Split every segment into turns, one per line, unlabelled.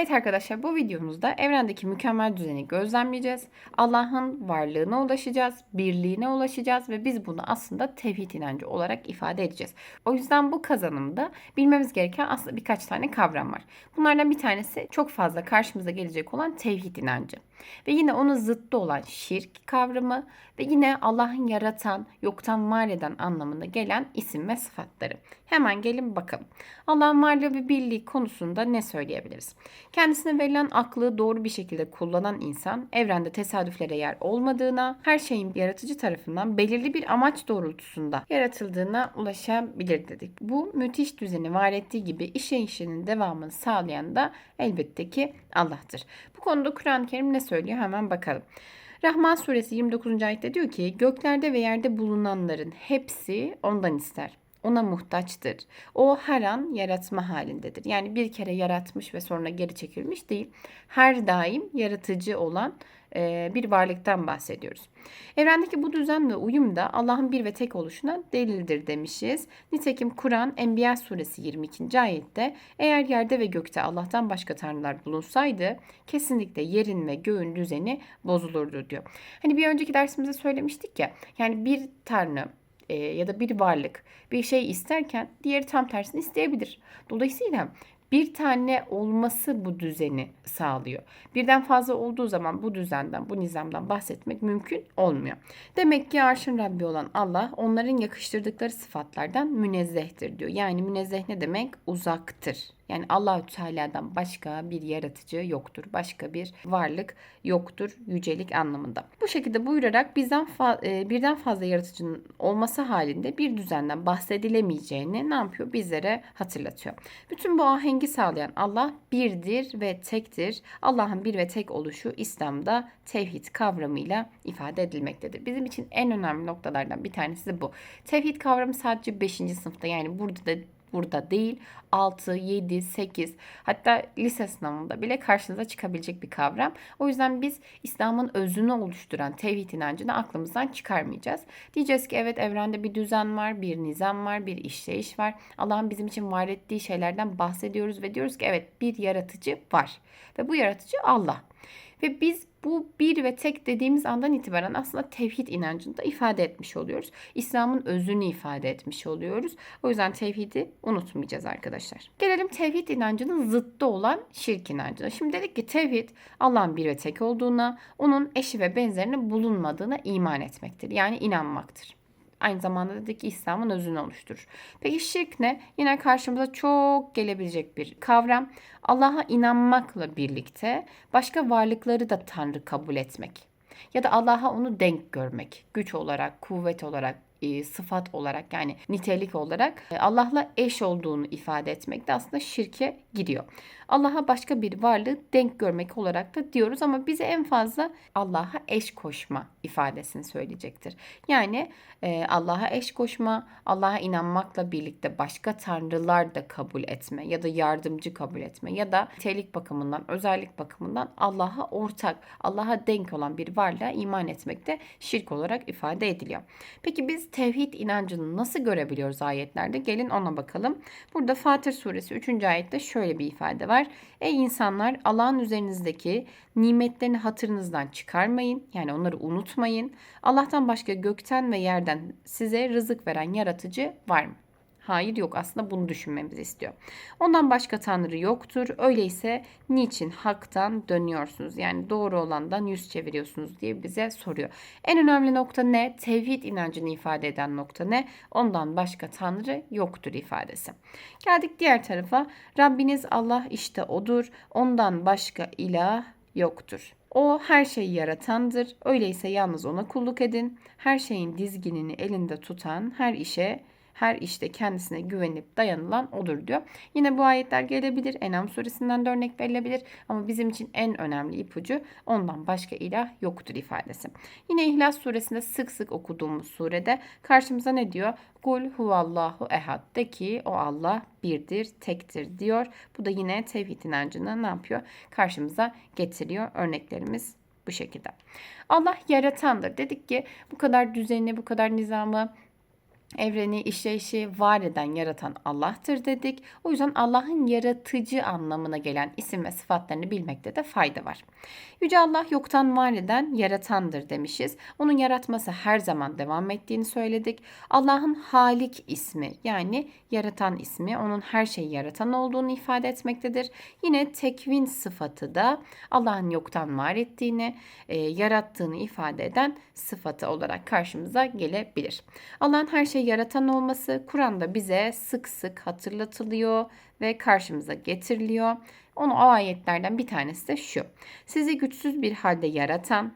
Evet arkadaşlar bu videomuzda evrendeki mükemmel düzeni gözlemleyeceğiz. Allah'ın varlığına ulaşacağız, birliğine ulaşacağız ve biz bunu aslında tevhid inancı olarak ifade edeceğiz. O yüzden bu kazanımda bilmemiz gereken aslında birkaç tane kavram var. Bunlardan bir tanesi çok fazla karşımıza gelecek olan tevhid inancı. Ve yine onun zıttı olan şirk kavramı ve yine Allah'ın yaratan, yoktan var eden anlamına gelen isim ve sıfatları. Hemen gelin bakalım. Allah'ın varlığı ve birliği konusunda ne söyleyebiliriz? Kendisine verilen aklı doğru bir şekilde kullanan insan, evrende tesadüflere yer olmadığına, her şeyin yaratıcı tarafından belirli bir amaç doğrultusunda yaratıldığına ulaşabilir dedik. Bu müthiş düzeni var ettiği gibi işleyişinin devamını sağlayan da elbette ki Allah'tır. Bu konuda Kur'an-ı Kerim ne söylüyor hemen bakalım. Rahman suresi 29. ayette diyor ki göklerde ve yerde bulunanların hepsi ondan ister. Ona muhtaçtır. O her an yaratma halindedir. Yani bir kere yaratmış ve sonra geri çekilmiş değil. Her daim yaratıcı olan e, bir varlıktan bahsediyoruz. Evrendeki bu düzen ve uyum da Allah'ın bir ve tek oluşuna delildir demişiz. Nitekim Kur'an Enbiya suresi 22. ayette eğer yerde ve gökte Allah'tan başka tanrılar bulunsaydı kesinlikle yerin ve göğün düzeni bozulurdu diyor. Hani bir önceki dersimizde söylemiştik ya yani bir tanrı e, ya da bir varlık bir şey isterken diğeri tam tersini isteyebilir. Dolayısıyla bir tane olması bu düzeni sağlıyor. Birden fazla olduğu zaman bu düzenden, bu nizamdan bahsetmek mümkün olmuyor. Demek ki arşın Rabbi olan Allah onların yakıştırdıkları sıfatlardan münezzehtir diyor. Yani münezzeh ne demek? Uzaktır. Yani Allahü Teala'dan başka bir yaratıcı yoktur. Başka bir varlık yoktur yücelik anlamında. Bu şekilde buyurarak bizden fa- e, birden fazla yaratıcının olması halinde bir düzenden bahsedilemeyeceğini ne yapıyor? Bizlere hatırlatıyor. Bütün bu ahengi sağlayan Allah birdir ve tektir. Allah'ın bir ve tek oluşu İslam'da tevhid kavramıyla ifade edilmektedir. Bizim için en önemli noktalardan bir tanesi de bu. Tevhid kavramı sadece 5. sınıfta yani burada da burada değil 6, 7, 8 hatta lise sınavında bile karşınıza çıkabilecek bir kavram. O yüzden biz İslam'ın özünü oluşturan tevhid inancını aklımızdan çıkarmayacağız. Diyeceğiz ki evet evrende bir düzen var, bir nizam var, bir işleyiş var. Allah'ın bizim için var ettiği şeylerden bahsediyoruz ve diyoruz ki evet bir yaratıcı var. Ve bu yaratıcı Allah. Ve biz bu bir ve tek dediğimiz andan itibaren aslında tevhid inancını da ifade etmiş oluyoruz. İslam'ın özünü ifade etmiş oluyoruz. O yüzden tevhidi unutmayacağız arkadaşlar. Gelelim tevhid inancının zıttı olan şirk inancına. Şimdi dedik ki tevhid Allah'ın bir ve tek olduğuna, onun eşi ve benzerinin bulunmadığına iman etmektir. Yani inanmaktır aynı zamanda dedik ki İslam'ın özünü oluşturur. Peki şirk ne? Yine karşımıza çok gelebilecek bir kavram. Allah'a inanmakla birlikte başka varlıkları da Tanrı kabul etmek. Ya da Allah'a onu denk görmek. Güç olarak, kuvvet olarak, e, sıfat olarak yani nitelik olarak e, Allah'la eş olduğunu ifade etmek de aslında şirke giriyor. Allah'a başka bir varlığı denk görmek olarak da diyoruz ama bize en fazla Allah'a eş koşma ifadesini söyleyecektir. Yani e, Allah'a eş koşma, Allah'a inanmakla birlikte başka tanrılar da kabul etme ya da yardımcı kabul etme ya da nitelik bakımından, özellik bakımından Allah'a ortak, Allah'a denk olan bir varlığa iman etmek de şirk olarak ifade ediliyor. Peki biz tevhid inancını nasıl görebiliyoruz ayetlerde? Gelin ona bakalım. Burada Fatır suresi 3. ayette şöyle bir ifade var. Ey insanlar Allah'ın üzerinizdeki nimetlerini hatırınızdan çıkarmayın. Yani onları unutmayın. Allah'tan başka gökten ve yerden size rızık veren yaratıcı var mı? Hayır yok aslında bunu düşünmemizi istiyor. Ondan başka tanrı yoktur. Öyleyse niçin haktan dönüyorsunuz? Yani doğru olandan yüz çeviriyorsunuz diye bize soruyor. En önemli nokta ne? Tevhid inancını ifade eden nokta ne? Ondan başka tanrı yoktur ifadesi. Geldik diğer tarafa. Rabbiniz Allah işte odur. Ondan başka ilah yoktur. O her şeyi yaratandır. Öyleyse yalnız ona kulluk edin. Her şeyin dizginini elinde tutan, her işe her işte kendisine güvenip dayanılan odur diyor. Yine bu ayetler gelebilir. Enam suresinden de örnek verilebilir. Ama bizim için en önemli ipucu ondan başka ilah yoktur ifadesi. Yine İhlas suresinde sık sık okuduğumuz surede karşımıza ne diyor? Kul huvallahu ehad de ki o Allah birdir, tektir diyor. Bu da yine tevhid inancını ne yapıyor? Karşımıza getiriyor. Örneklerimiz bu şekilde. Allah yaratandır. Dedik ki bu kadar düzeni, bu kadar nizamı, evreni, işleyişi var eden, yaratan Allah'tır dedik. O yüzden Allah'ın yaratıcı anlamına gelen isim ve sıfatlarını bilmekte de fayda var. Yüce Allah yoktan var eden, yaratandır demişiz. Onun yaratması her zaman devam ettiğini söyledik. Allah'ın Halik ismi yani yaratan ismi onun her şeyi yaratan olduğunu ifade etmektedir. Yine tekvin sıfatı da Allah'ın yoktan var ettiğini, e, yarattığını ifade eden sıfatı olarak karşımıza gelebilir. Allah'ın her şeyi yaratan olması Kur'an'da bize sık sık hatırlatılıyor ve karşımıza getiriliyor. Onu o ayetlerden bir tanesi de şu. Sizi güçsüz bir halde yaratan,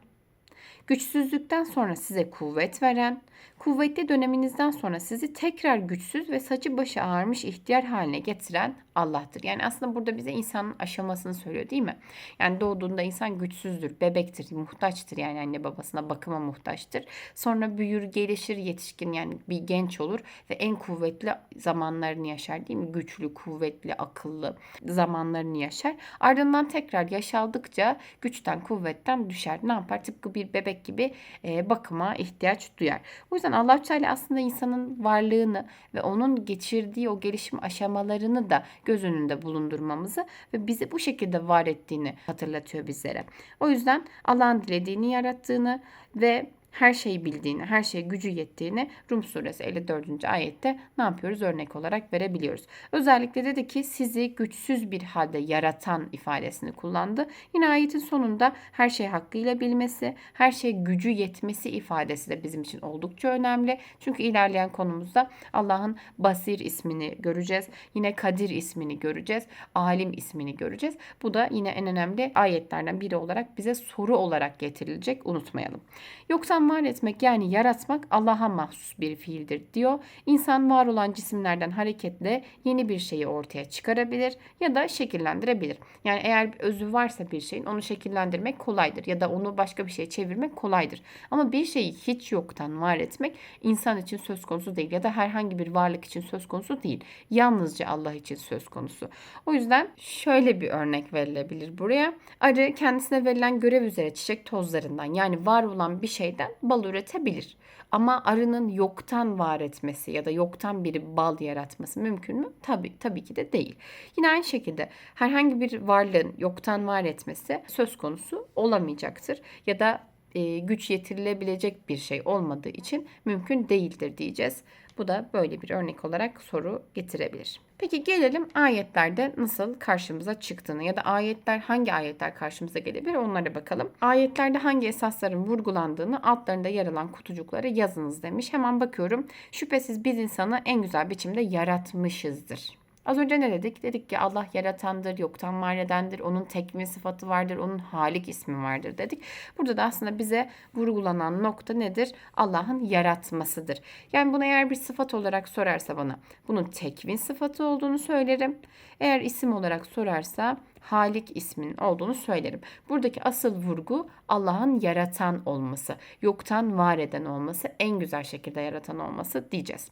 güçsüzlükten sonra size kuvvet veren, kuvvetli döneminizden sonra sizi tekrar güçsüz ve saçı başı ağarmış ihtiyar haline getiren Allah'tır. Yani aslında burada bize insanın aşamasını söylüyor değil mi? Yani doğduğunda insan güçsüzdür, bebektir, muhtaçtır yani anne babasına bakıma muhtaçtır. Sonra büyür, gelişir, yetişkin yani bir genç olur ve en kuvvetli zamanlarını yaşar değil mi? Güçlü, kuvvetli, akıllı zamanlarını yaşar. Ardından tekrar yaşaldıkça güçten, kuvvetten düşer. Ne yapar? Tıpkı bir bebek gibi e, bakıma ihtiyaç duyar. O yüzden Allah Teala aslında insanın varlığını ve onun geçirdiği o gelişim aşamalarını da göz önünde bulundurmamızı ve bizi bu şekilde var ettiğini hatırlatıyor bizlere. O yüzden Allah'ın dilediğini yarattığını ve her şeyi bildiğini, her şeye gücü yettiğini Rum suresi 54. ayette ne yapıyoruz? Örnek olarak verebiliyoruz. Özellikle dedi ki sizi güçsüz bir halde yaratan ifadesini kullandı. Yine ayetin sonunda her şey hakkıyla bilmesi, her şey gücü yetmesi ifadesi de bizim için oldukça önemli. Çünkü ilerleyen konumuzda Allah'ın Basir ismini göreceğiz. Yine Kadir ismini göreceğiz. Alim ismini göreceğiz. Bu da yine en önemli ayetlerden biri olarak bize soru olarak getirilecek. Unutmayalım. Yoksa var etmek yani yaratmak Allah'a mahsus bir fiildir diyor. İnsan var olan cisimlerden hareketle yeni bir şeyi ortaya çıkarabilir ya da şekillendirebilir. Yani eğer özü varsa bir şeyin onu şekillendirmek kolaydır ya da onu başka bir şeye çevirmek kolaydır. Ama bir şeyi hiç yoktan var etmek insan için söz konusu değil ya da herhangi bir varlık için söz konusu değil. Yalnızca Allah için söz konusu. O yüzden şöyle bir örnek verilebilir buraya. Arı kendisine verilen görev üzere çiçek tozlarından yani var olan bir şeyden bal üretebilir. Ama arının yoktan var etmesi ya da yoktan bir bal yaratması mümkün mü? Tabii, tabii ki de değil. Yine aynı şekilde herhangi bir varlığın yoktan var etmesi söz konusu olamayacaktır. Ya da e, güç yetirilebilecek bir şey olmadığı için mümkün değildir diyeceğiz. Bu da böyle bir örnek olarak soru getirebilir. Peki gelelim ayetlerde nasıl karşımıza çıktığını ya da ayetler hangi ayetler karşımıza gelebilir onlara bakalım. Ayetlerde hangi esasların vurgulandığını altlarında yer alan kutucuklara yazınız demiş. Hemen bakıyorum. Şüphesiz biz insanı en güzel biçimde yaratmışızdır. Az önce ne dedik? Dedik ki Allah yaratandır, yoktan var edendir, onun tekmil sıfatı vardır, onun halik ismi vardır dedik. Burada da aslında bize vurgulanan nokta nedir? Allah'ın yaratmasıdır. Yani bunu eğer bir sıfat olarak sorarsa bana bunun tekvin sıfatı olduğunu söylerim. Eğer isim olarak sorarsa Halik isminin olduğunu söylerim. Buradaki asıl vurgu Allah'ın yaratan olması, yoktan var eden olması, en güzel şekilde yaratan olması diyeceğiz.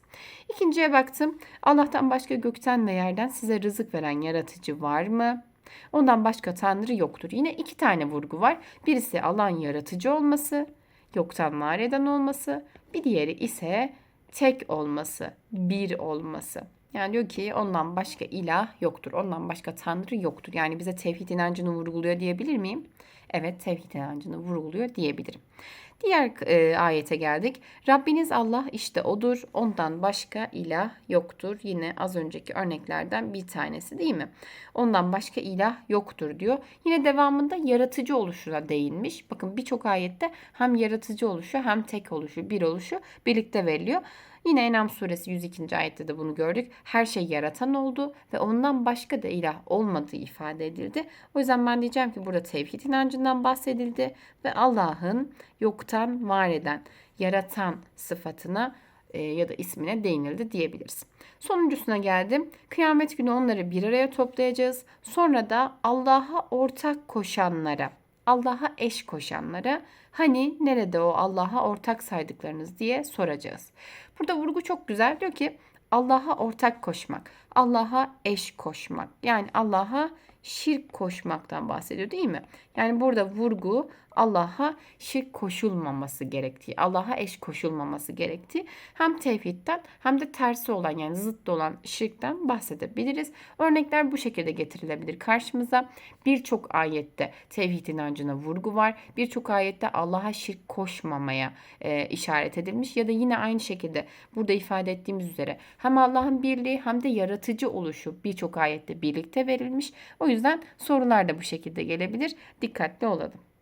İkinciye baktım. Allah'tan başka gökten ve yerden size rızık veren yaratıcı var mı? Ondan başka tanrı yoktur. Yine iki tane vurgu var. Birisi Allah'ın yaratıcı olması, yoktan var eden olması. Bir diğeri ise tek olması, bir olması. Yani diyor ki ondan başka ilah yoktur. Ondan başka tanrı yoktur. Yani bize tevhid inancını vurguluyor diyebilir miyim? Evet tevhid inancını vurguluyor diyebilirim. Diğer e, ayete geldik. Rabbiniz Allah işte odur. Ondan başka ilah yoktur. Yine az önceki örneklerden bir tanesi değil mi? Ondan başka ilah yoktur diyor. Yine devamında yaratıcı oluşuna değinmiş. Bakın birçok ayette hem yaratıcı oluşu hem tek oluşu, bir oluşu birlikte veriliyor. Yine Enam suresi 102. ayette de bunu gördük. Her şey yaratan oldu ve ondan başka da ilah olmadığı ifade edildi. O yüzden ben diyeceğim ki burada tevhid inancından bahsedildi ve Allah'ın yoktan var eden, yaratan sıfatına e, ya da ismine değinildi diyebiliriz. Sonuncusuna geldim. Kıyamet günü onları bir araya toplayacağız. Sonra da Allah'a ortak koşanlara, Allah'a eş koşanlara hani nerede o Allah'a ortak saydıklarınız diye soracağız. Burada vurgu çok güzel. Diyor ki Allah'a ortak koşmak, Allah'a eş koşmak. Yani Allah'a şirk koşmaktan bahsediyor değil mi? Yani burada vurgu Allah'a şirk koşulmaması gerektiği, Allah'a eş koşulmaması gerektiği hem tevhidden hem de tersi olan yani zıt olan şirkten bahsedebiliriz. Örnekler bu şekilde getirilebilir karşımıza. Birçok ayette tevhid inancına vurgu var. Birçok ayette Allah'a şirk koşmamaya e, işaret edilmiş ya da yine aynı şekilde burada ifade ettiğimiz üzere hem Allah'ın birliği hem de yaratıcı oluşu birçok ayette birlikte verilmiş. O yüzden sorular da bu şekilde gelebilir. Dikkatli olalım.